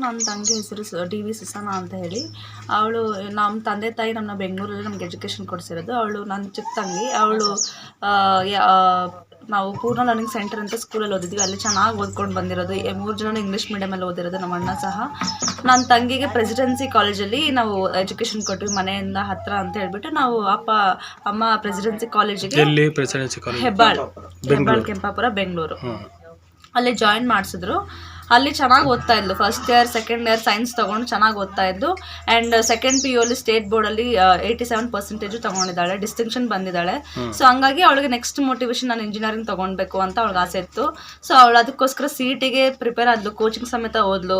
ನನ್ನ ತಂಗಿ ಹೆಸರು ಡಿ ವಿ ಸುಸನ ಅಂತ ಹೇಳಿ. ಅವಳು ನಮ್ಮ ತಂದೆ ತಾಯಿ ನಮ್ಮ ಬೆಂಗಳೂರಲ್ಲಿ ನಮ್ಗೆ ಎಜುಕೇಷನ್ ಕೊಡಿಸಿರೋದು. ಅವಳು ನನ್ನ ಚಿಕ್ಕ ತಂಗಿ. ಅವಳು ನಾವು ಪೂರ್ಣ ಲರ್ನಿಂಗ್ ಸೆಂಟರ್ ಅಂತ ಸ್ಕೂಲಲ್ಲಿ ಓದಿದ್ವಿ. ಅಲ್ಲಿ ಚೆನ್ನಾಗಿ ಓದ್ಕೊಂಡು ಬಂದಿರೋದು. ಮೂರು ಜನ ಇಂಗ್ಲೀಷ್ ಮೀಡಿಯಮಲ್ಲಿ ಓದಿರೋದು ನಮ್ಮ ಅಣ್ಣ ಸಹ. ನನ್ನ ತಂಗಿಗೆ ಪ್ರೆಸಿಡೆನ್ಸಿ ಕಾಲೇಜಲ್ಲಿ ನಾವು ಎಜುಕೇಷನ್ ಕೊಟ್ವಿ ಮನೆಯಿಂದ ಹತ್ರ ಅಂತ ಹೇಳ್ಬಿಟ್ಟು ನಾವು ಅಪ್ಪ ಅಮ್ಮ ಪ್ರೆಸಿಡೆನ್ಸಿ ಕಾಲೇಜಿಗೆ ಹೆಬ್ಬಾಳ್ ಹೆಬ್ಬಾಳ್ ಕೆಂಪಾಪುರ ಬೆಂಗಳೂರು. ಅಲ್ಲಿ ಜಾಯಿನ್ ಮಾಡಿಸಿದ್ರು. ಅಲ್ಲಿ ಚೆನ್ನಾಗಿ ಓದ್ತಾ ಇದ್ಲು. First year second year science ತೊಗೊಂಡು ಚೆನ್ನಾಗಿ ಓದ್ತಾ ಇದ್ದು ಆ್ಯಂಡ್ ಸೆಕೆಂಡ್ ಪಿ ಯು ಅಲ್ಲಿ ಸ್ಟೇಟ್ ಬೋರ್ಡಲ್ಲಿ ಏಯ್ಟಿ ಸೆವೆನ್ ಪರ್ಸೆಂಟೇಜು ತಗೊಂಡಿದ್ದಾಳೆ. ಡಿಸ್ಟಿಂಕ್ಷನ್ ಬಂದಿದ್ದಾಳೆ. ಸೊ ಹಂಗಾಗಿ ಅವಳಿಗೆ ನೆಕ್ಸ್ಟ್ ಮೋಟಿವೇಶನ್ ನಾನು ಇಂಜಿನಿಯರಿಂಗ್ ತೊಗೊಳ್ಬೇಕು ಅಂತ ಅವಳಿಗೆ ಆಸೆ ಇತ್ತು. ಸೊ ಅವಳು ಅದಕ್ಕೋಸ್ಕರ ಸೀಟಿಗೆ ಟಿಗೆ ಪ್ರಿಪೇರ್ ಆದ್ಲು ಕೋಚಿಂಗ್ ಸಮೇತ ಓದ್ಲು.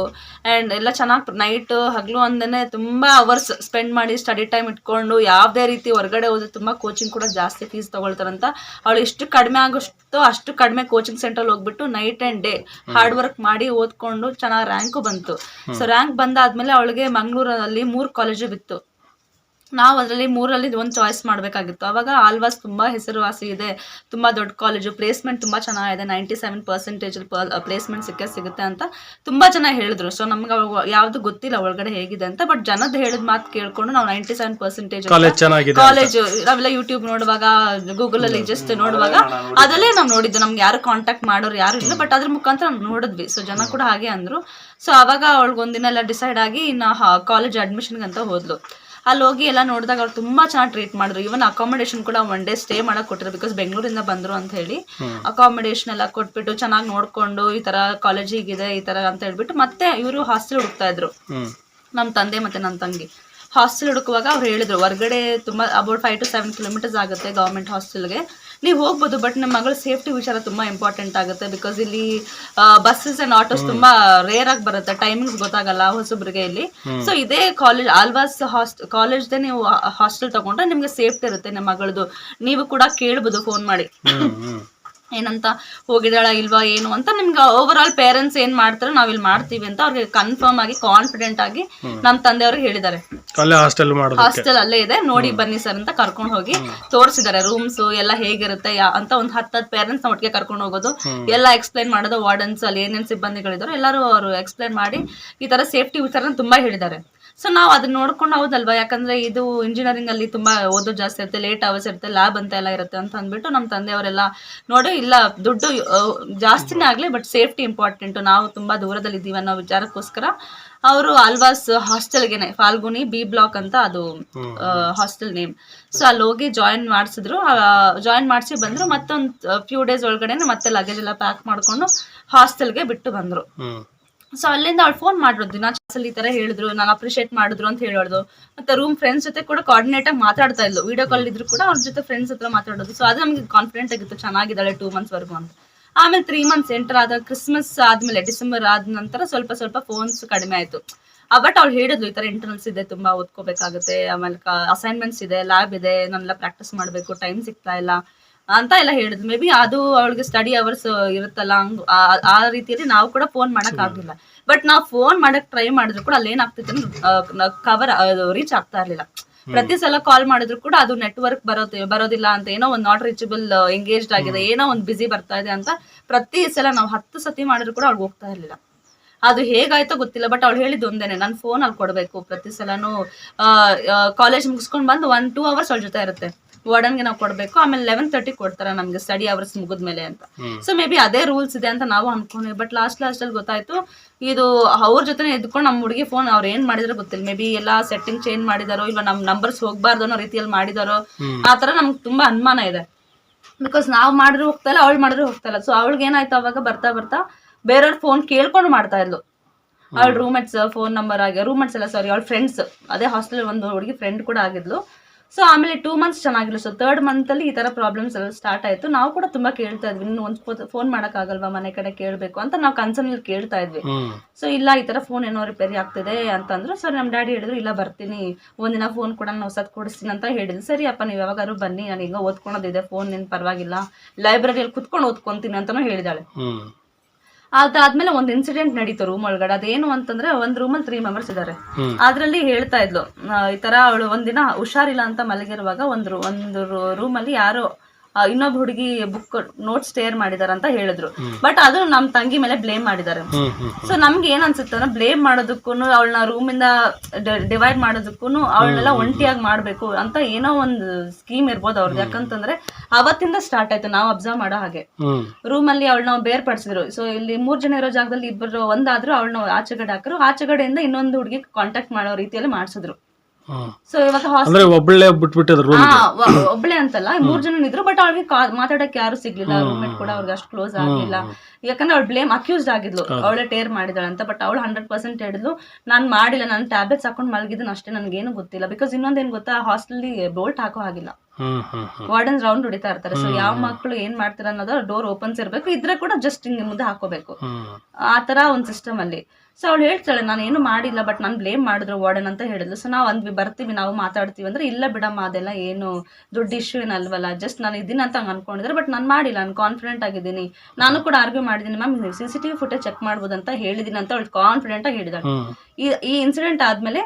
ಆ್ಯಂಡ್ ಎಲ್ಲ ಚೆನ್ನಾಗಿ ನೈಟ್ ಹಗಲು ಅಂದೇ ತುಂಬ ಅವರ್ಸ್ ಸ್ಪೆಂಡ್ ಮಾಡಿ ಸ್ಟಡಿ ಟೈಮ್ ಇಟ್ಕೊಂಡು ಯಾವುದೇ ರೀತಿ ಹೊರಗಡೆ ಹೋದ್ರೆ ತುಂಬ ಕೋಚಿಂಗ್ ಕೂಡ ಜಾಸ್ತಿ ಫೀಸ್ ತೊಗೊಳ್ತಾರಂತ. ಅವಳು ಎಷ್ಟು ಕಡಿಮೆ ಆಗೋಷ್ಟು ಅಷ್ಟು ಕಡಿಮೆ ಕೋಚಿಂಗ್ ಸೆಂಟ್ರಲ್ಲಿ ಹೋಗ್ಬಿಟ್ಟು night and day hard work ಮಾಡಿ ಓದ್ಕೊಂಡು ಚೆನ್ನಾಗಿ ರ್ಯಾಂಕು ಬಂತು. ಸೊ ರ್ಯಾಂಕ್ ಬಂದಾದ್ಮೇಲೆ ಅವಳಿಗೆ ಮಂಗಳೂರಲ್ಲಿ ಮೂರು ಕಾಲೇಜು ಬಿತ್ತು. ನಾವು ಅದರಲ್ಲಿ ಮೂರಲ್ಲಿ ಒಂದು ಚಾಯ್ಸ್ ಮಾಡಬೇಕಾಗಿತ್ತು. ಅವಾಗ ಆಲ್ವಾಸ್ ತುಂಬ ಹೆಸರುವಾಸಿ ಇದೆ. ತುಂಬ ದೊಡ್ಡ ಕಾಲೇಜು ಪ್ಲೇಸ್ಮೆಂಟ್ ತುಂಬ ಚೆನ್ನಾಗಿದೆ. ನೈಂಟಿ ಸೆವೆನ್ ಪರ್ಸೆಂಟೇಜ್ ಪ್ಲೇಸ್ಮೆಂಟ್ ಸಿಕ್ಕೇ ಸಿಗುತ್ತೆ ಅಂತ ತುಂಬ ಜನ ಹೇಳಿದ್ರು. ಸೊ ನಮ್ಗೆ ಯಾವುದು ಗೊತ್ತಿಲ್ಲ ಒಳಗಡೆ ಹೇಗಿದೆ ಅಂತ ಬಟ್ ಜನದ ಹೇಳಿದ ಮಾತು ಕೇಳ್ಕೊಂಡು ನಾವು ನೈಂಟಿ ಸೆವೆನ್ ಪರ್ಸೆಂಟೇಜ್ ಕಾಲೇಜ್ ನಾವೆಲ್ಲ ಯೂಟ್ಯೂಬ್ ನೋಡುವಾಗ ಗೂಗಲ್ ಅಲ್ಲಿ ಜಸ್ಟ್ ನೋಡುವಾಗ ಅದಲ್ಲೇ ನಾವು ನೋಡಿದ್ದು. ನಮ್ಗೆ ಯಾರು ಕಾಂಟ್ಯಾಕ್ಟ್ ಮಾಡೋರು ಯಾರು ಇಲ್ಲ ಬಟ್ ಅದ್ರ ಮುಖಾಂತರ ನಾವು ನೋಡಿದ್ವಿ. ಸೊ ಜನ ಕೂಡ ಹಾಗೆ ಅಂದ್ರು. ಸೊ ಅವಾಗ ಅವಳಿಗೆ ಒಂದಿನ ಎಲ್ಲ ಡಿಸೈಡ್ ಆಗಿ ಇನ್ನು ಕಾಲೇಜ್ ಅಡ್ಮಿಷನ್ಗೆ ಅಂತ ಹೋದ್ಲು. ಅಲ್ಲಿ ಹೋಗಿ ಎಲ್ಲ ನೋಡಿದಾಗ ಅವ್ರು ತುಂಬಾ ಚೆನ್ನಾಗಿ ಟ್ರೀಟ್ ಮಾಡಿದ್ರು. ಇವನ್ ಅಕಾಮಿಡೇಷನ್ ಕೂಡ ಒನ್ ಡೇ ಸ್ಟೇ ಮಾಡಕ್ ಕೊಟ್ಟರು ಬಿಕಾಸ್ ಬೆಂಗಳೂರಿಂದ ಬಂದ್ರು ಅಂತ ಹೇಳಿ. ಅಕಾಮಿಡೇಷನ್ ಎಲ್ಲ ಕೊಟ್ಬಿಟ್ಟು ಚೆನ್ನಾಗಿ ನೋಡ್ಕೊಂಡು ಈ ತರ ಕಾಲೇಜಿಗೆ ಇದೆ ಈ ತರ ಅಂತ ಹೇಳ್ಬಿಟ್ಟು ಮತ್ತೆ ಇವರು ಹಾಸ್ಟೆಲ್ ಹುಡುಕ್ತಾ ಇದ್ರು. ನಮ್ ನಮ್ಮ ತಂದೆ ಮತ್ತೆ ನನ್ನ ತಂಗಿ. ಹಾಸ್ಟೆಲ್ ಹುಡುಕುವಾಗ ಅವ್ರು ಹೇಳಿದ್ರು ಹೊರಗಡೆ ತುಂಬ about five to seven kilometres ಆಗುತ್ತೆ ಗೌರ್ಮೆಂಟ್ ಹಾಸ್ಟೆಲ್ಗೆ ನೀವು ಹೋಗ್ಬೋದು ಬಟ್ ನಮ್ಮ ಮಗಳ ಸೇಫ್ಟಿ ವಿಚಾರ ತುಂಬ ಇಂಪಾರ್ಟೆಂಟ್ ಆಗುತ್ತೆ ಬಿಕಾಸ್ ಇಲ್ಲಿ ಬಸ್ಸಸ್ ಅಂಡ್ ಆಟೋಸ್ ತುಂಬ ರೇರ್ ಆಗಿ ಬರುತ್ತೆ ಟೈಮಿಂಗ್ಸ್ ಗೊತ್ತಾಗಲ್ಲ ಹೊಸಬ್ರಿಗೆ ಇಲ್ಲಿ. ಸೊ ಇದೇ ಕಾಲೇಜ್ ಆಲ್ವಾಸ್ ಹಾಸ್ಟ್ ಕಾಲೇಜ್ದೇ ನೀವು ಹಾಸ್ಟೆಲ್ ತಗೊಂಡ್ರೆ ನಿಮಗೆ ಸೇಫ್ಟಿ ಇರುತ್ತೆ ನಿಮ್ಮ ಮಗಳದು. ನೀವು ಕೂಡ ಕೇಳ್ಬೋದು ಫೋನ್ ಮಾಡಿ. ಏನಂತ ಹೋಗಿದಾಳ ಇಲ್ವಾ ಏನು ಅಂತ ನಿಮ್ಗೆ ಓವರ್ ಆಲ್ ಪೇರೆಂಟ್ಸ್ ಏನ್ ಮಾಡ್ತಾರೆ ನಾವ್ ಇಲ್ಲಿ ಮಾಡ್ತೀವಿ ಅಂತ ಅವ್ರಿಗೆ ಕನ್ಫರ್ಮ್ ಆಗಿ ಕಾನ್ಫಿಡೆಂಟ್ ಆಗಿ ನಮ್ಮ ತಂದೆಯವ್ರಿಗೆ ಹೇಳಿದ್ದಾರೆ. ಹಾಸ್ಟೆಲ್ ಹಾಸ್ಟೆಲ್ ಅಲ್ಲೇ ಇದೆ. ನೋಡಿ ಬನ್ನಿ ಸರ್ ಅಂತ ಕರ್ಕೊಂಡು ಹೋಗಿ ತೋರಿಸಿದ್ದಾರೆ. ರೂಮ್ಸ್ ಎಲ್ಲ ಹೇಗಿರುತ್ತೆ ಅಂತ ಒಂದ್ ಹತ್ತತ್ತು ಪೇರೆಂಟ್ಸ್ ಒಟ್ಟಿಗೆ ಕರ್ಕೊಂಡು ಹೋಗೋದು. ಎಲ್ಲ ಎಕ್ಸ್ಪ್ಲೈನ್ ಮಾಡೋದು ವಾರ್ಡನ್ಸ್ ಅಲ್ಲಿ ಏನೇನ್ ಸಿಬ್ಬಂದಿಗಳಿದಾರೋ ಎಲ್ಲರೂ ಅವರು ಎಕ್ಸ್ಪ್ಲೈನ್ ಮಾಡಿ ಈ ತರ ಸೇಫ್ಟಿ ವಿಚಾರ ತುಂಬಾ ಹೇಳಿದ್ದಾರೆ. ಸೊ ನಾವು ಅದನ್ನ ನೋಡ್ಕೊಂಡು ಹೌದಲ್ವಾ? ಯಾಕಂದ್ರೆ ಇದು ಇಂಜಿನಿಯರಿಂಗ್ ಅಲ್ಲಿ ತುಂಬಾ ಓದೋ ಜಾಸ್ತಿ ಇರುತ್ತೆ ಲೇಟ್ ಅವರ್ಸ್ ಇರುತ್ತೆ ಲ್ಯಾಬ್ ಅಂತ ಎಲ್ಲ ಇರುತ್ತೆ ಅಂತ ಅಂದ್ಬಿಟ್ಟು ನಮ್ಮ ತಂದೆಯವರೆಲ್ಲ ನೋಡಿ ಇಲ್ಲ ದುಡ್ಡು ಜಾಸ್ತಿನೇ ಆಗ್ಲಿ ಬಟ್ ಸೇಫ್ಟಿ ಇಂಪಾರ್ಟೆಂಟ್ ನಾವು ತುಂಬಾ ದೂರದಲ್ಲಿ ಇದ್ದೀವಿ ಅನ್ನೋ ವಿಚಾರಕ್ಕೋಸ್ಕರ ಅವರು ಆಲ್ವಾಸ್ ಹಾಸ್ಟೆಲ್ಗೆನೆ ಫಾಲ್ಗುನಿ ಬಿ ಬ್ಲಾಕ್ ಅಂತ ಅದು ಹಾಸ್ಟೆಲ್ ನೇಮ್ ಸೊ ಅಲ್ಲಿ ಹೋಗಿ ಜಾಯಿನ್ ಮಾಡಿಸಿದ್ರು ಜಾಯಿನ್ ಮಾಡಿಸಿ ಬಂದ್ರು ಮತ್ತೊಂದು ಫ್ಯೂ ಡೇಸ್ ಒಳಗಡೆ ಮತ್ತೆ ಲಗೇಜ್ ಎಲ್ಲ ಪ್ಯಾಕ್ ಮಾಡ್ಕೊಂಡು ಹಾಸ್ಟೆಲ್ಗೆ ಬಿಟ್ಟು ಬಂದ್ರು. ಸೊ ಅಲ್ಲಿಂದ ಅವ್ಳು ಫೋನ್ ಮಾಡಿರೋದು ದಿನ ಕ್ಲಾಸಲ್ಲಿ ಈ ತರ ಹೇಳಿದ್ರು, ನಾನು ಅಪ್ರಿಶಿಯೇಟ್ ಮಾಡಿದ್ರು ಅಂತ ಹೇಳೋದು. ಮತ್ತೆ ರೂಮ್ ಫ್ರೆಂಡ್ಸ್ ಜೊತೆ ಕೂಡ ಕೋಆರ್ಡಿನೇಟ್ ಆಗಿ ಮಾತಾಡ್ತಾ ಇದ್ಲು. ವಿಡಿಯೋ ಕಾಲ್ ಇದ್ರು ಕೂಡ ಅವ್ರ ಜೊತೆ ಫ್ರೆಂಡ್ಸ್ ಹತ್ರ ಮಾತಾಡೋದು. ಸೊ ಅದು ನಮಗೆ ಕಾನ್ಫಿಡೆಂಟ್ ಆಗಿತ್ತು. ಚೆನ್ನಾಗಿದ್ದಾಳೆ ಟೂ ಮಂತ್ಸ್ ವರ್ಗು ಅಂತ. ಆಮೇಲೆ ತ್ರೀ ಮಂತ್ಸ್ ಎಂಟರ್ ಆದ ಕ್ರಿಸ್ಮಸ್ ಆದ್ಮೇಲೆ ಡಿಸೆಂಬರ್ ಆದ ನಂತರ ಸ್ವಲ್ಪ ಸ್ವಲ್ಪ ಫೋನ್ಸ್ ಕಡಿಮೆ ಆಯ್ತು. ಬಟ್ ಅವ್ಳು ಹೇಳಿದ್ಲು, ಈ ತರ ಇಂಟರ್ನಲ್ಸ್ ಇದೆ, ತುಂಬಾ ಓದ್ಕೋಬೇಕಾಗುತ್ತೆ. ಆಮೇಲೆ ಅಸೈನ್ಮೆಂಟ್ಸ್ ಇದೆ ಲ್ಯಾಬ್ ಇದೆ, ನಾನೆಲ್ಲ ಪ್ರಾಕ್ಟೀಸ್ ಮಾಡಬೇಕು ಟೈಮ್ ಸಿಗ್ತಾ ಇಲ್ಲ. ಅಂತ ಎಲ್ಲ ಹೇಳಿದ್ರು. ಮೇ ಬಿ ಅದು ಅವಳಿಗೆ ಸ್ಟಡಿ ಅವರ್ಸ್ ಇರುತ್ತಲ್ಲ ಹಂಗ್ ಆ- ರೀತಿಯಲ್ಲಿ ನಾವು ಕೂಡ ಫೋನ್ ಮಾಡಕ್ ಆಗ್ಲಿಲ್ಲ. ಬಟ್ ನಾವು ಫೋನ್ ಮಾಡಕ್ ಟ್ರೈ ಮಾಡಿದ್ರು ಕೂಡ ಅಲ್ಲಿ ಏನಾಗ್ತಿತ್ತು ಕವರ್ ರೀಚ್ ಆಗ್ತಾ ಇರ್ಲಿಲ್ಲ. ಪ್ರತಿ ಸಲ ಕಾಲ್ ಮಾಡಿದ್ರು ಕೂಡ ಅದು ನೆಟ್ವರ್ಕ್ ಬರೋದು ಬರೋದಿಲ್ಲ ಅಂತ ಏನೋ ಒಂದು ನಾಟ್ ರೀಚಬಲ್ ಎಂಗೇಜ್ಡ್ ಆಗಿದೆ ಏನೋ ಒಂದು ಬಿಸಿ ಬರ್ತಾ ಇದೆ ಅಂತ ಪ್ರತಿ ಸಲ ನಾವು ಹತ್ತು ಸತಿ ಮಾಡಿದ್ರು ಕೂಡ ಅವ್ಳಿಗೆ ಹೋಗ್ತಾ ಇರ್ಲಿಲ್ಲ. ಅದು ಹೇಗಾಯ್ತೋ ಗೊತ್ತಿಲ್ಲ ಬಟ್ ಅವ್ಳು ಹೇಳಿದ್ದು ಒಂದೇನೆ ನಾನು ಫೋನ್ ಅಲ್ಲಿ ಕೊಡಬೇಕು ಪ್ರತಿ ಸಲನು ಕಾಲೇಜ್ ಮುಗಿಸ್ಕೊಂಡು ಬಂದು ಒನ್ ಟೂ ಅವರ್ಸ್ ಅವಳ ಜೊತೆ ಇರುತ್ತೆ. ವಾರ್ಡನ್ಗೆ ನಾವು ಕೊಡಬೇಕು ಆಮೇಲೆ ಲೆವೆನ್ ತರ್ಟಿ ಕೊಡ್ತಾರೆ ನಮಗೆ ಸ್ಟಡಿ ಅವರ್ಸ್ ಮುಗಿದ್ಮೇಲೆ ಅಂತ. ಸೊ ಮೇ ಬಿ ಅದೇ ರೂಲ್ಸ್ ಇದೆ ಅಂತ ನಾವು ಅನ್ಕೊಂಡ್ವಿ ಬಟ್ ಲಾಸ್ಟ್ ಲಾಸ್ಟ್ ಅಲ್ಲಿ ಗೊತ್ತಾಯ್ತು ಇದು ಅವ್ರ ಜೊತೆ ಎದ್ಕೊಂಡು ನಮ್ಮ ಹುಡುಗಿ ಫೋನ್ ಅವ್ರು ಏನ್ ಮಾಡಿದ್ರೆ ಗೊತ್ತಿಲ್ಲ. ಮೇ ಬಿ ಎಲ್ಲ ಸೆಟ್ಟಿಂಗ್ ಚೇಂಜ್ ಮಾಡಿದಾರೋ ಇಲ್ಲ ನಮ್ಮ ನಂಬರ್ಸ್ ಹೋಗ್ಬಾರ್ದು ಅನ್ನೋ ರೀತಿಯಲ್ಲಿ ಮಾಡಿದಾರೋ ಆ ತರ ನಮ್ಗೆ ತುಂಬಾ ಅನುಮಾನ ಇದೆ. ಬಿಕಾಸ್ ನಾವು ಮಾಡಿದ್ರು ಹೋಗ್ತಾ ಇಲ್ಲ ಅವಳು ಮಾಡಿದ್ರು ಹೋಗ್ತಾ ಇಲ್ಲ. ಸೊ ಅವಳಿಗೆ ಏನಾಯ್ತು ಅವಾಗ ಬರ್ತಾ ಬರ್ತಾ ಬೇರೆಯವ್ರ ಫೋನ್ ಕೇಳ್ಕೊಂಡು ಮಾಡ್ತಾ ಇದ್ಲು. ಅವಳ ರೂಮ್ಮೇಟ್ಸ್ ಫೋನ್ ನಂಬರ್ ಆಗಿ ರೂಮ್ಮೇಟ್ಸ್ ಎಲ್ಲ ಸಾರಿ ಅವಳ ಫ್ರೆಂಡ್ಸ್ ಅದೇ ಹಾಸ್ಟೆಲ್ ಒಂದು ಹುಡುಗಿ ಫ್ರೆಂಡ್ ಕೂಡ ಆಗಿದ್ಲು. ಸೊ ಆಮೇಲೆ ಟೂ ಮಂತ್ಸ್ ಚೆನ್ನಾಗಿಲ್ಲ. ಸೊ ತರ್ಡ್ ಮಂತಲ್ಲಿ ಈ ಥರ ಪ್ರಾಬ್ಲಮ್ಸ್ ಎಲ್ಲ ಸ್ಟಾರ್ಟ್ ಆಯಿತು. ನಾವು ಕೂಡ ತುಂಬ ಕೇಳ್ತಾ ಇದ್ವಿ. ಇನ್ನು ಒಂದು ಫೋನ್ ಮಾಡೋಕ್ಕಾಗಲ್ವಾ? ಮನೆ ಕಡೆ ಕೇಳಬೇಕು ಅಂತ ನಾವು ಕನ್ಸರ್ನಲ್ಲಿ ಕೇಳ್ತಾ ಇದ್ವಿ. ಸೊ ಇಲ್ಲ ಈ ಥರ ಫೋನ್ ಏನೋ ರಿಪೇರಿ ಆಗ್ತಿದೆ ಅಂತಂದ್ರು. ಸೊ ನಮ್ಮ ಡ್ಯಾಡಿ ಹೇಳಿದ್ರು ಇಲ್ಲ ಬರ್ತೀನಿ. ಒಂದಿನ ಫೋನ್ ಕೂಡ ನಾನು ಹೊಸದು ಕೊಡಿಸ್ತೀನಿ ಅಂತ ಹೇಳಿದ್ರು. ಸರಿ ಅಪ್ಪ ನೀವು ಯಾವಾಗಾದ್ರು ಬನ್ನಿ. ನಾನು ಈಗ ಓದ್ಕೊಳೋದಿದೆ. ಫೋನ್ ಏನು ಪರವಾಗಿಲ್ಲ. ಲೈಬ್ರರಿಯಲ್ಲಿ ಕುತ್ಕೊಂಡು ಓದ್ಕೊಂತೀನಿ ಅಂತಲೂ ಹೇಳಿದಾಳೆ. ಅದಾದ್ಮೇಲೆ ಒಂದ್ ಇನ್ಸಿಡೆಂಟ್ ನಡೀತು ರೂಮ್ ಒಳಗಡೆ ಅದೇನು ಅಂತಂದ್ರೆ ಒಂದ್ ರೂಮಲ್ಲಿ ತ್ರೀ ಮೆಂಬರ್ಸ್ ಇದಾರೆ. ಅದ್ರಲ್ಲಿ ಹೇಳ್ತಾ ಇದ್ಲು ಆ, ಈ ತರ ಅವಳು ಒಂದಿನ ಹುಷಾರಿಲ್ಲ ಅಂತ ಮಲಗಿರುವಾಗ ಒಂದು ರೂ- ಒಂದು ರೂಮಲ್ಲಿ ಯಾರೋ ಇನ್ನೊಬ್ಬ ಹುಡುಗಿ ಬುಕ್ ನೋಟ್ ಸ್ಟೇರ್ ಮಾಡಿದಾರ ಅಂತ ಹೇಳಿದ್ರು. ಬಟ್ ಅದು ನಮ್ ತಂಗಿ ಮೇಲೆ ಬ್ಲೇಮ್ ಮಾಡಿದ್ದಾರೆ. ಹ್ಮ್ ಸೊ ನಮ್ಗೆ ಏನ್ ಅನ್ಸುತ್ತೆ ಅಂದ್ರೆ ಬ್ಲೇಮ್ ಮಾಡೋದಕ್ಕೂ ಅವಳನ್ನ ಇಂದ ಡಿವೈಡ್ ಮಾಡೋದಕ್ಕೂ ಅವಳನ್ನೆಲ್ಲ ಒಂಟಿಯಾಗಿ ಮಾಡ್ಬೇಕು ಅಂತ ಏನೋ ಒಂದು ಸ್ಕೀಮ್ ಇರ್ಬೋದು ಅವ್ರದ್ದು ಯಾಕಂತಂದ್ರೆ ಅವತ್ತಿಂದ ಸ್ಟಾರ್ಟ್ ಆಯ್ತು. ನಾವು ಅಬ್ಸರ್ವ್ ಮಾಡೋ ಹಾಗೆ. ರೂಮ್ ಅಲ್ಲಿ ಅವಳನ್ನ ಬೇರ್ಪಡಿಸಿದ್ರು. ಸೊ ಇಲ್ಲಿ ಮೂರ್ ಜನ ಇರೋ ಜಾಗದಲ್ಲಿ ಇಬ್ಬರು ಒಂದಾದ್ರು ಅವಳನ್ನ ಆಚೆಗಡೆ ಹಾಕರು. ಆಚೆಗಡೆಯಿಂದ ಇನ್ನೊಂದು ಹುಡುಗಿ ಕಾಂಟ್ಯಾಕ್ಟ್ ಮಾಡೋ ರೀತಿಯಲ್ಲಿ ಮಾಡಿಸಿದ್ರು. ಸೊ ಇವಾಗ ಹಾಸ್ ಅಂದ್ರೆ ಒಬ್ಬಳೆ ಬಿಟ್ಬಿಟ್ಟಿದ್ರು ರೂಮ್ ಹಾ ವ- ಒಬ್ಳೆ ಅಂತಲ್ಲ ಮೂರ್ ಜನ ಇದ್ರು ಬಟ್ ಅವಳಿಗೆ ಮಾತಾಡಕ್ಕೆ ಯಾರು ಸಿಗ್ಲಿಲ್ಲ ರೂಮ್ಮೇಟ್ ಕೂಡ ಅವ್ರಿಗೆ ಅಷ್ಟು ಕ್ಲೋಸ್ ಆಗ್ಲಿಲ್ಲ. ಯಾಕಂದ್ರೆ ಅವ್ಳು ಬ್ಲೇಮ್ ಅಕ್ಯೂಸ್ಡ್ ಆಗಿದ್ಲು ಅವಳೇ ಟೇರ್ ಮಾಡಿದಾಳ ಅಂತ ಬಟ್ ಅವಳು ಹಂಡ್ರೆಡ್ ಪರ್ಸೆಂಟ್ ಹೇಳಿದ್ಲು ನಾನ್ ಮಾಡಿಲ್ಲ ನಾನು ಟ್ಯಾಬ್ಲೆಟ್ಸ್ ಹಾಕೊಂಡು ಮಲಗಿದ್ದೀನಿ ಅಷ್ಟೇ ನನ್ಗೇನು ಗೊತ್ತಿಲ್ಲ ಬಿಕಾಸ್ ಇನ್ನೊಂದೇನ್ ಗೊತ್ತಾ ಹಾಸ್ಟೆಲ್ ಬೋಲ್ಟ್ ಹಾಕೋ ಹಾಗಿಲ್ಲ. ಹ್ಮ್ ಹ್ಮ್ ಹ್ಮ್ ವಾರ್ಡನ್ಸ್ ರೌಂಡ್ ಹೊಡಿತಾ ಇರ್ತಾರೆ ಸೊ ಯಾವ ಮಕ್ಕಳು ಏನ್ ಮಾಡ್ತಾರ ಅನ್ನೋದು ಡೋರ್ ಓಪನ್ಸ್ ಇರಬೇಕು ಇದ್ರೆ ಕೂಡ ಜಸ್ಟ್ ಹಿಂಗೆ ಮುಂದೆ ಹಾಕೋಬೇಕು. ಹ್ಮ್ ಆ ತರ ಒಂದ್ ಸಿಸ್ಟಮ್ ಅಲ್ಲಿ. ಸೊ ಅವಳು ಹೇಳ್ತಾಳೆ ನಾನು ಏನು ಮಾಡಿಲ್ಲ ಬಟ್ ನಾನು ಬ್ಲೇಮ್ ಮಾಡಿದ್ರು ವಾರ್ಡನ್ ಅಂತ ಹೇಳಿದ್ಲು. ಸೊ ನಾವು ಅಂದ್ವಿ ಬರ್ತೀವಿ ನಾವು ಮಾತಾಡ್ತೀವಿ ಅಂದ್ರೆ ಇಲ್ಲ ಬಿಡಮ್ಮ ಅದೆಲ್ಲ ಏನು ದೊಡ್ಡ ಇಶ್ಯೂ ಏನಲ್ವಲ್ಲ. ಜಸ್ಟ್ ನಾನು ಇದ್ದೀನಿ ಅಂತ ಹಂಗೆ ಅನ್ಕೊಂಡಿದ್ರೆ ಬಟ್ ನಾನು ಮಾಡಿಲ್ಲ ನಾನು ಕಾನ್ಫಿಡೆಂಟ್ ಆಗಿದ್ದೀನಿ. ನಾನು ಕೂಡ ಆರ್ಗ್ಯೂ ಮಾಡಿದ್ದೀನಿ ಮ್ಯಾಮ್ ನೀವು C C T V footage check ಮಾಡ್ಬೋದು ಅಂತ ಹೇಳಿದ್ದೀನಿ ಅಂತ ಅವಳು ಕಾನ್ಫಿಡೆಂಟ್ ಆಗಿ ಹೇಳಿದಾಳೆ. ಈ ಈ ಇನ್ಸಿಡೆಂಟ್ ಆದ್ಮೇಲೆ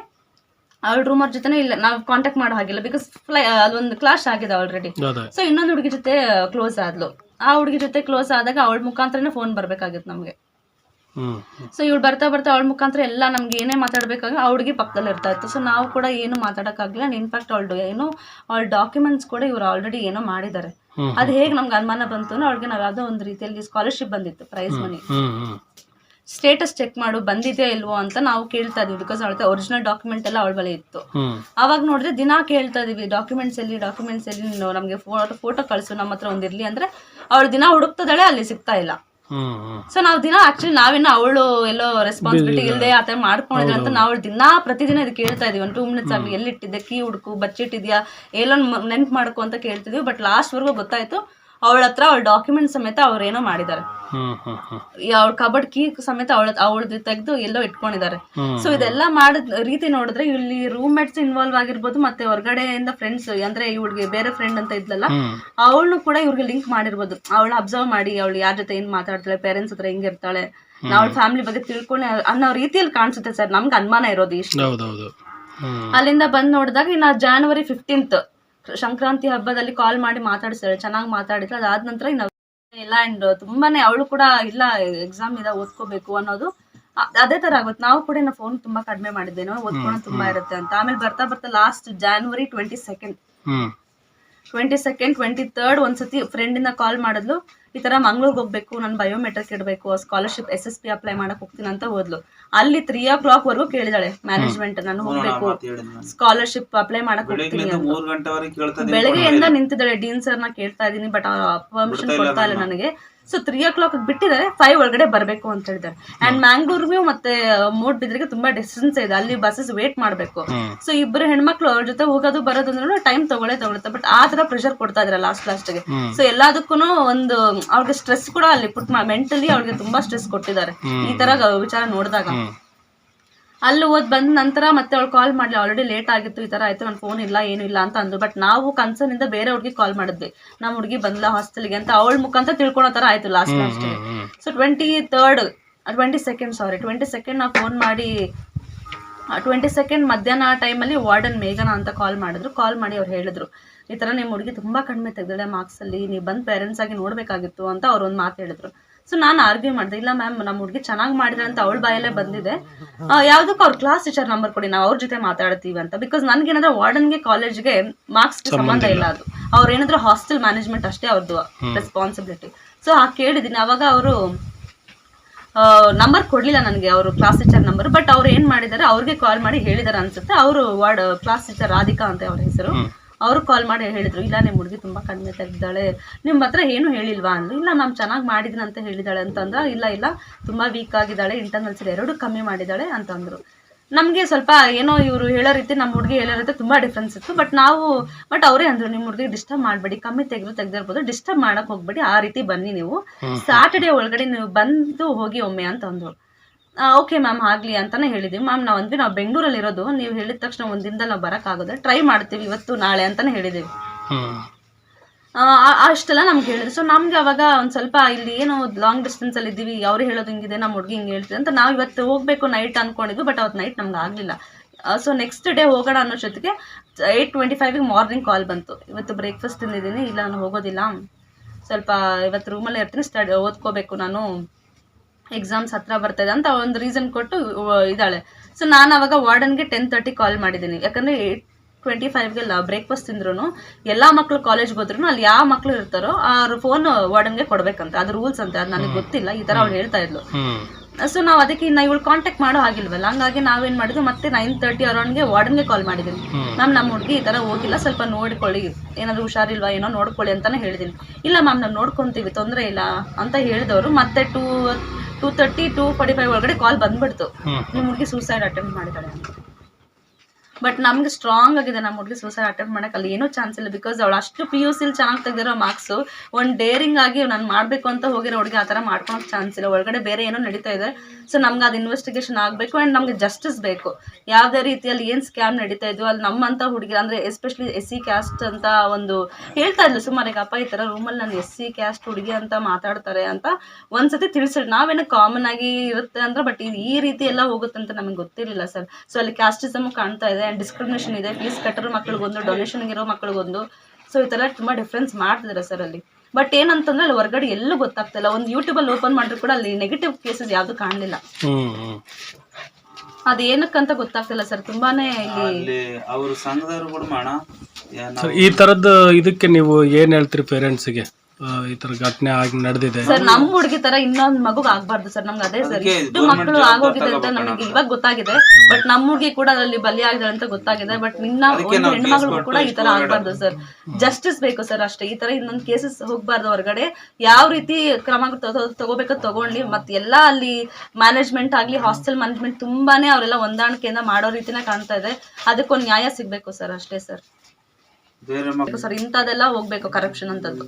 ಅವಳ ರೂಮರ್ ಜೊತೆನೇ ಇಲ್ಲ ನಾವು ಕಾಂಟ್ಯಾಕ್ಟ್ ಮಾಡೋ ಹಾಗಿಲ್ಲ ಬಿಕಾಸ್ ಫ್ಲೈ ಅದೊಂದು ಕ್ಲಾಶ್ ಆಗಿದೆ ಆಲ್ರೆಡಿ ಸೊ ಇನ್ನೊಂದು ಹುಡುಗಿ ಜೊತೆ ಕ್ಲೋಸ್ ಆದ್ಲು. ಆ ಹುಡುಗಿ ಜೊತೆ ಕ್ಲೋಸ್ ಆದಾಗ ಅವಳ ಮುಖಾಂತರನೇ ಫೋನ್ ಬರ್ಬೇಕಾಗಿತ್ತು ನಮಗೆ. ಸೊ ಇವಳು ಬರ್ತಾ ಬರ್ತಾ ಅವಳ ಮುಖಾಂತರ ಎಲ್ಲ ನಮ್ಗೆ ಏನೇ ಮಾತಾಡ್ಬೇಕಾಗ ಅವಳಿಗೆ ಪಕ್ಕದಲ್ಲಿ ಇರ್ತಾ ಇತ್ತು. ಸೊ ನಾವು ಕೂಡ ಏನು ಮಾತಾಡೋಕ್ಕಾಗಲಿಲ್ಲ. ಇನ್ಫ್ಯಾಕ್ಟ್ ಅವಳು ಏನು ಅವಳ ಡಾಕ್ಯುಮೆಂಟ್ಸ್ ಕೂಡ ಇವ್ರು ಆಲ್ರೆಡಿ ಏನೋ ಮಾಡಿದ್ದಾರೆ. ಅದು ಹೇಗೆ ನಮ್ಗೆ ಅನುಮಾನ ಬಂತು ಅಂದ್ರೆ ಅವಳಿಗೆ ನಾವು ಯಾವುದೋ ಒಂದು ರೀತಿಯಲ್ಲಿ ಸ್ಕಾಲರ್ಶಿಪ್ ಬಂದಿತ್ತು ಪ್ರೈಸ್ ಮನಿ ಸ್ಟೇಟಸ್ ಚೆಕ್ ಮಾಡು ಬಂದಿದೆಯಾ ಇಲ್ವೋ ಅಂತ ನಾವು ಕೇಳ್ತಾ ಇದೀವಿ ಬಿಕಾಸ್ ಅವಳ ಒರಿಜಿನಲ್ ಡಾಕ್ಯುಮೆಂಟ್ ಎಲ್ಲ ಅವಳ ಬಳಿ ಇತ್ತು. ಅವಾಗ ನೋಡಿದ್ರೆ ದಿನಾ ಕೇಳ್ತಾ ಇದೀವಿ ಡಾಕ್ಯುಮೆಂಟ್ಸ್ ಎಲ್ಲಿ ಡಾಕ್ಯುಮೆಂಟ್ಸ್ ಎಲ್ಲಿ ನಮಗೆ ಫೋಟೋ ಫೋಟೋ ಕಳಿಸು ನಮ್ಮ ಹತ್ರ ಒಂದಿರ್ಲಿ ಅಂದ್ರೆ ಅವಳು ದಿನ ಹುಡುಕ್ತದಾಳೆ ಅಲ್ಲಿ ಸಿಗ್ತಾ ಇಲ್ಲ. ಸೊ ನಾವು ದಿನ ಆಕ್ಚುಲಿ ನಾವಿನ್ನ ಅವಳು ಎಲ್ಲೋ ರೆಸ್ಪಾನ್ಸಿಬಿಲಿಟಿ ಇಲ್ಲದೆ ಆತ ಥರ ಮಾಡ್ಕೊಂಡಿದ್ರೆ ಅಂತ ನಾವು ದಿನ ಪ್ರತಿದಿನ ಇದು ಕೇಳ್ತಾ ಇದೀವಿ. ಒಂದು ಟೂ ಮಿನಿಟ್ಸ್ ಆಗಲಿ ಎಲ್ಲಿಟ್ಟಿದ್ದೆ ಕೀ ಹುಡುಕು ಬಚ್ಚಿಟ್ಟಿದ್ಯಾ ಎಲ್ಲೊಂದ್ ನೆನ್ಪು ಮಾಡ್ಕೊ ಅಂತ ಕೇಳ್ತಿದೀವಿ. ಬಟ್ ಲಾಸ್ಟ್ವರೆಗೂ ಗೊತ್ತಾಯ್ತು ಅವಳ ಹತ್ರ ಅವಳ ಡಾಕ್ಯುಮೆಂಟ್ ಸಮೇತ ಅವ್ರು ಏನೋ ಮಾಡಿದ್ದಾರೆ. ಅವಳ ಕಬಡ್ ಕೀ ಸಮೇತ ಅವಳ ಅವಳದ್ದು ತೆಗೆದು ಎಲ್ಲೋ ಇಟ್ಕೊಂಡಿದ್ದಾರೆ. ಸೊ ಇದೆಲ್ಲ ಮಾಡಿದ ರೀತಿ ನೋಡಿದ್ರೆ ಇಲ್ಲಿ ರೂಮ್ ಮೇಟ್ಸ್ ಇನ್ವಾಲ್ವ್ ಆಗಿರ್ಬೋದು ಮತ್ತೆ ಹೊರಗಡೆಯಿಂದ ಫ್ರೆಂಡ್ಸ್ ಅಂದ್ರೆ ಇವಳಿಗೆ ಬೇರೆ ಫ್ರೆಂಡ್ ಅಂತ ಇದ್ಲಲ್ಲ ಅವಳನ್ನು ಕೂಡ ಇವ್ರಿಗೆ ಲಿಂಕ್ ಮಾಡಿರ್ಬೋದು. ಅವಳ ಅಬ್ಸರ್ವ್ ಮಾಡಿ ಅವಳು ಯಾರ ಜೊತೆ ಏನ್ ಮಾತಾಡ್ತಾಳೆ ಪೇರೆಂಟ್ಸ್ ಹತ್ರ ಹೆಂಗಿರ್ತಾಳೆ ಅವಳ ಫ್ಯಾಮಿಲಿ ಬಗ್ಗೆ ತಿಳ್ಕೊಂಡು ಅನ್ನೋ ರೀತಿಯಲ್ಲಿ ಕಾಣಿಸುತ್ತೆ ಸರ್ ನಮ್ಗೆ ಅನುಮಾನ ಇರೋದು ಇಷ್ಟು. ಅಲ್ಲಿಂದ ಬಂದ್ ನೋಡಿದಾಗ ಇನ್ನ ಜಾನ್ವರಿ ಫಿಫ್ಟೀನ್ತ್ ಸಂಕ್ರಾಂತಿ ಹಬ್ಬದಲ್ಲಿ ಕಾಲ್ ಮಾಡಿ ಮಾತಾಡಿಸ್ತಾಳೆ ಚೆನ್ನಾಗಿ ಮಾತಾಡಿದ್ರೆ ಅದಾದ ನಂತರ ಇನ್ನು ಇಲ್ಲ ಅಂಡ್ ತುಂಬಾನೇ ಅವಳು ಕೂಡ ಇಲ್ಲ ಎಕ್ಸಾಮ್ ಇದೆ ಓದ್ಕೋಬೇಕು ಅನ್ನೋದು ಅದೇ ತರ ಆಗುತ್ತೆ. ನಾವು ಕೂಡ ಫೋನ್ ತುಂಬಾ ಕಡಿಮೆ ಮಾಡಿದ್ದೇನೋ ಓದ್ಕೊಂಡು ತುಂಬಾ ಇರುತ್ತೆ ಅಂತ. ಆಮೇಲೆ ಬರ್ತಾ ಬರ್ತಾ last January twenty second twenty second twenty third ಒಂದ್ಸತಿ ಫ್ರೆಂಡಿಂದ ಕಾಲ್ ಮಾಡಿದ್ಲು. ಈ ತರ ಮಂಗ್ಳೂರ್ಗೆ ಹೋಗ್ಬೇಕು ನಾನು ಬಯೋಮೆಟ್ರಿಕ್ ಇಡಬೇಕು scholarship S S P apply ಮಾಡಕ್ ಹೋಗ್ತೀನಿ ಅಂತ ಹೋದ್ಲು. ಅಲ್ಲಿ ತ್ರೀ ಓ ಕ್ಲಾಕ್ ವರೆಗೂ ಕೇಳಿದಾಳೆ ಮ್ಯಾನೇಜ್ಮೆಂಟ್ ನಾನು ಹೋಗ್ಬೇಕು. ಸ್ಕಾಲರ್ಶಿಪ್ ಅಪ್ಲೈ ಮಾಡಕ್ ಹೋಗ್ತೀನಿ. ಬೆಳಗ್ಗೆಯಿಂದ ನಿಂತಿದ್ದಾಳೆ ಡೀನ್ ಸರ್ನ ಕೇಳ್ತಾ ಇದೀನಿ ಬಟ್ ಪರ್ಮಿಷನ್ ಕೊಡ್ತಾ ಇಲ್ಲ ನನಗೆ. ಸೊ ತ್ರೀ ಓ ಕ್ಲಾಕ್ ಬಿಟ್ಟಿದ್ದಾರೆ ಫೈವ್ ಒಳಗಡೆ ಬರಬೇಕು ಅಂತ ಹೇಳಿದ್ದಾರೆ. ಅಂಡ್ ಮ್ಯಾಂಗ್ಳೂರ್ಗೂ ಮತ್ತೆ ಮೂಡ್ಬಿದ್ರಿಗೆ ತುಂಬಾ ಡಿಸ್ಟೆನ್ಸ್ ಇದೆ. ಅಲ್ಲಿ ಬಸ್ಸಸ್ ವೇಟ್ ಮಾಡಬೇಕು. ಸೊ ಇಬ್ಬರು ಹೆಣ್ಮಕ್ಳು ಅವ್ರ ಜೊತೆ ಹೋಗೋದು ಬರೋದಂದ್ರೂ ಅಂದ್ರೆ ಟೈಮ್ ತಗೊಳ್ಳೇ ತಗೊಳುತ್ತೆ ಬಟ್ ಆ ತರ ಪ್ರೆಷರ್ ಕೊಡ್ತಾ ಇದ್ರೆ ಲಾಸ್ಟ್ ಲಾಸ್ಟ್ಗೆ ಸೊ ಎಲ್ಲದಕ್ಕೂ ಒಂದು ಅವ್ರಿಗೆ ಸ್ಟ್ರೆಸ್ ಕೂಡ ಅಲ್ಲಿ ಪುಟ್ ಮೆಂಟಲಿ ಅವ್ರಿಗೆ ತುಂಬಾ ಸ್ಟ್ರೆಸ್ ಕೊಟ್ಟಿದ್ದಾರೆ. ಈ ತರ ವಿಚಾರ ನೋಡಿದಾಗ. ಅಲ್ಲಿ ಓದ್ ಬಂದ ನಂತರ ಮತ್ತೆ ಅವಳು ಕಾಲ್ ಮಾಡ್ಲಿ. ಆಲ್ರೆಡಿ ಲೇಟ್ ಆಗಿತ್ತು. ಈ ತರ ಆಯ್ತು. ನನ್ನ ಫೋನ್ ಇಲ್ಲ ಏನು ಇಲ್ಲ ಅಂತ ಅಂದ್ರು ಬಟ್ ನಾವು ಕನ್ಸರ್ನ್ ಇಂದ ಬೇರೆ ಹುಡುಗಿ ಕಾಲ್ ಮಾಡಿದ್ವಿ. ನಮ್ಮ ಹುಡುಗಿ ಬಂದ್ಲ ಹಾಸ್ಟೆಲ್ಗೆ ಅಂತ ಅವಳ ಮುಖಾಂತರ ತಿಳ್ಕೊಳೋ ತರ ಆಯ್ತು last last so twenty third twenty second sorry twenty second ನಾವು ಫೋನ್ ಮಾಡಿ ಟ್ವೆಂಟಿ ಸೆಕೆಂಡ್ ಮಧ್ಯಾಹ್ನ ಆ ಟೈಮಲ್ಲಿ ವಾರ್ಡನ್ ಮೇಘನಾ ಅಂತ ಕಾಲ್ ಮಾಡಿದ್ರು. ಕಾಲ್ ಮಾಡಿ ಅವ್ರು ಹೇಳಿದ್ರು ಈ ಥರ ನಿಮ್ಮ ಹುಡುಗಿ ತುಂಬಾ ಕಡಿಮೆ ತೆಗ್ದಿದೆ ಮಾರ್ಕ್ಸಲ್ಲಿ ನೀವು ಬಂದ್ ಪೇರೆಂಟ್ಸ್ ಆಗಿ ನೋಡಬೇಕಾಗಿತ್ತು ಅಂತ ಅವ್ರು ಒಂದು ಮಾತು ಹೇಳಿದ್ರು. ಸೊ ನಾನು ಆರ್ಗ್ಯೂ ಮಾಡಿದೆ ಇಲ್ಲ ಮ್ಯಾಮ್ ನಮ್ಮ ಹುಡುಗಿ ಚೆನ್ನಾಗಿ ಮಾಡಿದ್ರೆ ಅಂತ ಅವಳ ಬಾಯಲ್ಲೇ ಬಂದಿದೆ. ಯಾವ್ದಕ್ಕೂ ಅವ್ರ ಕ್ಲಾಸ್ ಟೀಚರ್ ನಂಬರ್ ಕೊಡಿ ನಾವು ಅವ್ರ ಜೊತೆ ಮಾತಾಡ್ತೀವಿ ಅಂತ. ಬಿಕಾಸ್ ನನಗೇನಂದ್ರೆ ವಾರ್ಡನ್ಗೆ ಕಾಲೇಜ್ಗೆ ಮಾರ್ಕ್ಸ್ ಸಂಬಂಧ ಇಲ್ಲ. ಅದು. ಅವ್ರು ಏನಾದ್ರು ಹಾಸ್ಟೆಲ್ ಮ್ಯಾನೇಜ್ಮೆಂಟ್ ಅಷ್ಟೇ ಅವ್ರದ್ದು ರೆಸ್ಪಾನ್ಸಿಬಿಲಿಟಿ ಸೊ ಆ ಕೇಳಿದ್ದೀನಿ ಅವಾಗ ಅವರು ನಂಬರ್ ಕೊಡ್ಲಿಲ್ಲ ನನಗೆ ಅವರು ಕ್ಲಾಸ್ ಟೀಚರ್ ನಂಬರ್ ಬಟ್ ಅವ್ರು ಏನ್ ಮಾಡಿದ್ದಾರೆ ಅವ್ರಿಗೆ ಕಾಲ್ ಮಾಡಿ ಹೇಳಿದಾರೆ ಅನ್ಸುತ್ತೆ. ಅವರು ವಾರ್ಡ್ ಕ್ಲಾಸ್ ಟೀಚರ್ ರಾಧಿಕಾ ಅಂತ ಅವ್ರ ಹೆಸರು. ಅವರು ಕಾಲ್ ಮಾಡಿ ಹೇಳಿದ್ರು ಇಲ್ಲ ನಿಮ್ಮ ಹುಡುಗಿ ತುಂಬಾ ಕಡಿಮೆ ತೆಗ್ದಾಳೆ ನಿಮ್ಮ ಹತ್ರ ಏನು ಹೇಳಿಲ್ವಾ? ಅಂದ್ರು ಇಲ್ಲ ಮ್ಯಾಮ್ ಚೆನ್ನಾಗಿ ಮಾಡಿದ್ದೀನಿ ಅಂತ ಹೇಳಿದಾಳೆ ಅಂತಂದ್ರೆ ಇಲ್ಲ ಇಲ್ಲ ತುಂಬಾ ವೀಕ್ ಆಗಿದ್ದಾಳೆ ಇಂಟರ್ನಲ್ಸ್ ಎರಡು ಕಮ್ಮಿ ಮಾಡಿದಾಳೆ ಅಂತಂದ್ರು. ನಮಗೆ ಸ್ವಲ್ಪ ಏನೋ ಇವರು ಹೇಳೋ ರೀತಿ ನಮ್ಮ ಹುಡುಗಿ ಹೇಳೋ ರೀತಿ ತುಂಬಾ ಡಿಫ್ರೆನ್ಸ್ ಇತ್ತು ಬಟ್ ನಾವು ಬಟ್ ಅವರೇ ಅಂದ್ರು ನಿಮ್ಮ ಹುಡುಗಿ ಡಿಸ್ಟರ್ಬ್ ಮಾಡಬೇಡಿ ಕಮ್ಮಿ ತೆಗೆದು ತೆಗ್ದಿರ್ಬೋದು ಡಿಸ್ಟರ್ಬ್ ಮಾಡಕ್ ಹೋಗ್ಬೇಡಿ ಆ ರೀತಿ ಬನ್ನಿ ನೀವು. ಸ್ಯಾಟರ್ಡೇ ಒಳಗಡೆ ನೀವು ಬಂದು ಹೋಗಿ ಒಮ್ಮೆ ಅಂತ ಅಂದ್ರು ಓಕೆ ಮ್ಯಾಮ್ ಆಗಲಿ ಅಂತಾನೆ ಹೇಳಿದ್ವಿ. ಮ್ಯಾಮ್ ನಾವು ಅಂದ್ವಿ ನಾವು ಬೆಂಗಳೂರಲ್ಲಿ ಇರೋದು ನೀವು ಹೇಳಿದ ತಕ್ಷಣ ಒಂದು ದಿನದಲ್ಲಿ ನಾವು ಬರೋಕ್ಕಾಗೋದು ಟ್ರೈ ಮಾಡ್ತೀವಿ ಇವತ್ತು ನಾಳೆ ಅಂತಾನೆ ಹೇಳಿದ್ದೀವಿ ಅಷ್ಟೆಲ್ಲ ನಮ್ಗೆ ಹೇಳಿದ್ರು. ಸೊ ನಮ್ಗೆ ಅವಾಗ ಒಂದು ಸ್ವಲ್ಪ ಇಲ್ಲಿ ಏನೋ ಲಾಂಗ್ ಡಿಸ್ಟೆನ್ಸ್ ಅಲ್ಲಿ ಇದ್ದೀವಿ ಅವ್ರು ಹೇಳೋದು ಹಿಂಗಿದೆ ನಮ್ಮ ಹುಡುಗಿ ಹಿಂಗೆ ಹೇಳ್ತೀವಿ ಅಂತ ನಾವು ಇವತ್ತು ಹೋಗಬೇಕು ನೈಟ್ ಅನ್ಕೊಂಡಿದ್ವಿ ಬಟ್ ಅವತ್ತು ನೈಟ್ ನಮ್ಗೆ ಆಗಲಿಲ್ಲ. ಸೊ ನೆಕ್ಸ್ಟ್ ಡೇ ಹೋಗೋಣ ಅನ್ನೋ ಜೊತೆಗೆ ಏಯ್ಟ್ ಟ್ವೆಂಟಿ ಫೈವಿಗೆ ಮಾರ್ನಿಂಗ್ ಕಾಲ್ ಬಂತು. ಇವತ್ತು ಬ್ರೇಕ್ಫಾಸ್ಟ್ ತಿಂದಿದ್ದೀನಿ ಇಲ್ಲ ನಾನು ಹೋಗೋದಿಲ್ಲ. ಸ್ವಲ್ಪ ಇವತ್ತು ರೂಮಲ್ಲೇ ಇರ್ತೀನಿ ಸ್ಟಡಿ ಓದ್ಕೋಬೇಕು ನಾನು. ಎಕ್ಸಾಮ್ಸ್ ಹತ್ರ ಬರ್ತದೆ ಅಂತ ಒಂದು ರೀಸನ್ ಕೊಟ್ಟು ಇದ್ದಾಳೆ. ಸೊ ನಾನು ಅವಾಗ ವಾರ್ಡನ್ಗೆ ಟೆನ್ ತರ್ಟಿ ಕಾಲ್ ಮಾಡಿದ್ದೀನಿ. ಯಾಕಂದರೆ ಏಟ್ ಟ್ವೆಂಟಿ ಫೈವ್ಗೆ ಬ್ರೇಕ್ಫಾಸ್ಟ್ ತಿಂದ್ರು ಎಲ್ಲ ಮಕ್ಕಳು ಕಾಲೇಜ್ಗೆ ಹೋದ್ರು ಅಲ್ಲಿ ಯಾವ ಮಕ್ಕಳು ಇರ್ತಾರೋ ಅವ್ರ ಫೋನ್ ವಾರ್ಡನ್ಗೆ ಕೊಡ್ಬೇಕಂತ. ಅದು ರೂಲ್ಸ್ ಅಂತ ಅದು ನನಗೆ ಗೊತ್ತಿಲ್ಲ. ಈ ಥರ ಅವ್ಳು ಹೇಳ್ತಾ ಇದ್ಲು. ಸೊ ನಾವು ಅದಕ್ಕೆ ಇನ್ನು ಇವಳು ಕಾಂಟ್ಯಾಕ್ಟ್ ಮಾಡೋ ಆಗಿಲ್ವಲ್ಲ ಹಂಗಾಗಿ ನಾವೇನ್ ಮಾಡಿದ್ವಿ ಮತ್ತೆ ನೈನ್ ತರ್ಟಿ ಅರೌಂಡ್ಗೆ ವಾರ್ಡನ್ಗೆ ಕಾಲ್ ಮಾಡಿದ್ದೀನಿ. ಮ್ಯಾಮ್ ನಮ್ಮ ಹುಡುಗಿ ಈ ಥರ ಹೋಗಿಲ್ಲ ಸ್ವಲ್ಪ ನೋಡ್ಕೊಳ್ಳಿ ಏನಾದರೂ ಹುಷಾರಿಲ್ವಾ ಏನೋ ನೋಡ್ಕೊಳ್ಳಿ ಅಂತಾನೆ ಹೇಳಿದ್ದೀನಿ ಇಲ್ಲ ಮ್ಯಾಮ್ ನಾವು ನೋಡ್ಕೊತೀವಿ ತೊಂದರೆ ಇಲ್ಲ ಅಂತ ಹೇಳಿದವರು. ಮತ್ತೆ two two thirty two forty five ಒಳಗಡೆ ಕಾಲ್ ಬಂದ್ಬಿಡ್ತು. ನಿಮ್ಮ ಹುಡುಗಿ ಸೂಸೈಡ್ ಅಟೆಂಪ್ಟ್ ಮಾಡಿದ್ದಾಳೆ ಅಂತ. ಬಟ್ ನಮ್ಗೆ ಸ್ಟ್ರಾಂಗ್ ಆಗಿದೆ. ನಮ್ಮ ಹುಡುಗಿ ಸೂಸೈಡ್ ಅಟೆಂಪ್ಟ್ ಮಾಡಕ್ಕೆ ಅಲ್ಲಿ ಏನೂ ಚಾನ್ಸ್ ಇಲ್ಲ. ಬಿಕಾಸ್ ಅವಳು ಅಷ್ಟು ಪಿ ಯು ಸಿಲಿ ಚೆನ್ನಾಗಿ ತೆಗೆದಿರೋ ಮಾರ್ಕ್ಸು ಒಂದು ಡೇರಿಂಗ್ ಆಗಿ ನಾನು ಮಾಡಬೇಕು ಅಂತ ಹೋಗಿರೋ ಹುಡುಗಿ ಆ ಥರ ಮಾಡ್ಕೊಳಕ್ಕೆ ಚಾನ್ಸ್ ಇಲ್ಲ. ಒಳಗಡೆ ಬೇರೆ ಏನೋ ನಡೀತಾ ಇದೆ. ಸೊ ನಮ್ಗೆ ಅದು ಇನ್ವೆಸ್ಟಿಗೇಷನ್ ಆಗಬೇಕು ಆ್ಯಂಡ್ ನಮಗೆ ಜಸ್ಟಿಸ್ ಬೇಕು. ಯಾವುದೇ ರೀತಿಯಲ್ಲಿ ಏನು ಸ್ಕ್ಯಾಮ್ ನಡೀತಾ ಇದ್ವು ಅಲ್ಲಿ ನಮ್ಮಂಥ ಹುಡುಗಿ ಅಂದರೆ ಎಸ್ಪೆಷಲಿ ಎಸ್ ಸಿ ಕ್ಯಾಸ್ಟ್ ಅಂತ ಒಂದು ಹೇಳ್ತಾ ಇದ್ಲು. ಸುಮಾರು ಈಗ ಅಪ್ಪ ಈ ಥರ ರೂಮಲ್ಲಿ ನಾನು ಎಸ್ ಸಿ ಕ್ಯಾಸ್ಟ್ ಹುಡುಗಿ ಅಂತ ಮಾತಾಡ್ತಾರೆ ಅಂತ ಒಂದ್ಸತಿ ತಿಳಿಸಿದ್ರು. ನಾವೇನು ಕಾಮನ್ ಆಗಿ ಇರುತ್ತೆ ಅಂದ್ರೆ ಬಟ್ ಈ ರೀತಿ ಎಲ್ಲ ಹೋಗುತ್ತೆ ಅಂತ ನಮಗೆ ಗೊತ್ತಿರಲಿಲ್ಲ ಸರ್. ಸೊ ಅಲ್ಲಿ ಕ್ಯಾಸ್ಟಿಸಮ್ ಕಾಣ್ತಾ ಇದೆ. ಆ್ಯಂಡ್ ಡಿಸ್ಕ್ರಿಮಿನೇಷನ್ ಇದೆ ಫೀಸ್ ಕಟ್ಟಿರೋ ಮಕ್ಳಿಗೊಂದು ಡೊನೇಷನ್ ಇರೋ ಮಕ್ಳಿಗೊಂದು. ಸೊ ಈ ಥರ ತುಂಬ ಡಿಫ್ರೆನ್ಸ್ ಮಾಡ್ತಿದ್ದಾರೆ ಸರ್ ಅಲ್ಲಿ. ಬಟ್ ಏನಂತಂದ್ರೆ ಅಲ್ಲಿ ಹೊರಗಡೆ ಎಲ್ಲೂ ಗೊತ್ತಾಗ್ತಿಲ್ಲ ಒಂದು ಯೂಟ್ಯೂಬಲ್ಲಿ ಓಪನ್ ಮಾಡಿದ್ರು ಕೂಡ ಅಲ್ಲಿ ನೆಗೆಟಿವ್ ಕೇಸಸ್ ಯಾವುದು ಕಾಣಲಿಲ್ಲ. ಅದೇನಕ್ಕಂತ ಗೊತ್ತಾಗ್ತಿಲ್ಲ ಸರ್ ತುಂಬಾನೇ ಇಲ್ಲಿ ಅಲ್ಲಿ ಅವ್ರ ಸಂಘದವ್ರು ಕೂಡ ಮಾಡ. ಈ ತರದ್ದು ಇದಕ್ಕೆ ನೀವು ಏನ್ ಹೇಳ್ತೀರಿ ಪೇರೆಂಟ್ಸ್ಗೆ ಈ ತರ ಘಟನೆ ಆಗಿ ನಡೆದಿದೆ. ಸರ್ ನಮ್ ಹುಡುಗಿ ತರ ಇನ್ನೊಂದ್ ಮಗುಗ್ ಆಗ್ಬಾರ್ದು ಸರ್. ನಮ್ಗೆ ಅದೇ ಸರ್ ಇಷ್ಟು ಮಕ್ಕಳು ಆಗೋಗಿದೆ ಅಂತ ನಮಗೆ ಇವಾಗ ಗೊತ್ತಾಗಿದೆ. ಬಟ್ ನಮ್ಮ ಹುಡುಗಿ ಕೂಡ ಅದರಲ್ಲಿ ಬಲಿಯಾಗಿದೆ ಅಂತ ಗೊತ್ತಾಗಿದೆ. ಬಟ್ ನಿನ್ನ ಅದಕ್ಕೆ ಒಂದು ಹೆಣ್ಮಗಳು ಕೂಡ ಈ ತರ ಆಗ್ಬಾರ್ದು ಸರ್. ಜಸ್ಟಿಸ್ ಬೇಕು ಸರ್ ಅಷ್ಟೇ. ಈ ತರ ಇನ್ನೊಂದ್ ಕೇಸಸ್ ಹೋಗ್ಬಾರ್ದು ಹೊರಗಡೆ. ಯಾವ ರೀತಿ ಕ್ರಮ ತಗೋಬೇಕು ತಗೊಂಡ್ಲಿ ತಗೊಳ್ಳಿ. ಮತ್ತೆ ಎಲ್ಲ ಅಲ್ಲಿ ಮ್ಯಾನೇಜ್ಮೆಂಟ್ ಆಗ್ಲಿ ಹಾಸ್ಟೆಲ್ ಮ್ಯಾನೇಜ್ಮೆಂಟ್ ತುಂಬಾನೇ ಅವರೆಲ್ಲ ಹೊಂದಾಣಿಕೆಯಿಂದ ಮಾಡೋ ರೀತಿನ ಕಾಣ್ತಾ ಇದೆ. ಅದಕ್ಕೊಂದು ನ್ಯಾಯ ಸಿಗ್ಬೇಕು ಸರ್ ಅಷ್ಟೇ ಸರ್. ಸರ್ ಇಂಥದೆಲ್ಲ ಹೋಗ್ಬೇಕು ಕರಪ್ಷನ್ ಅಂತದ್ದು.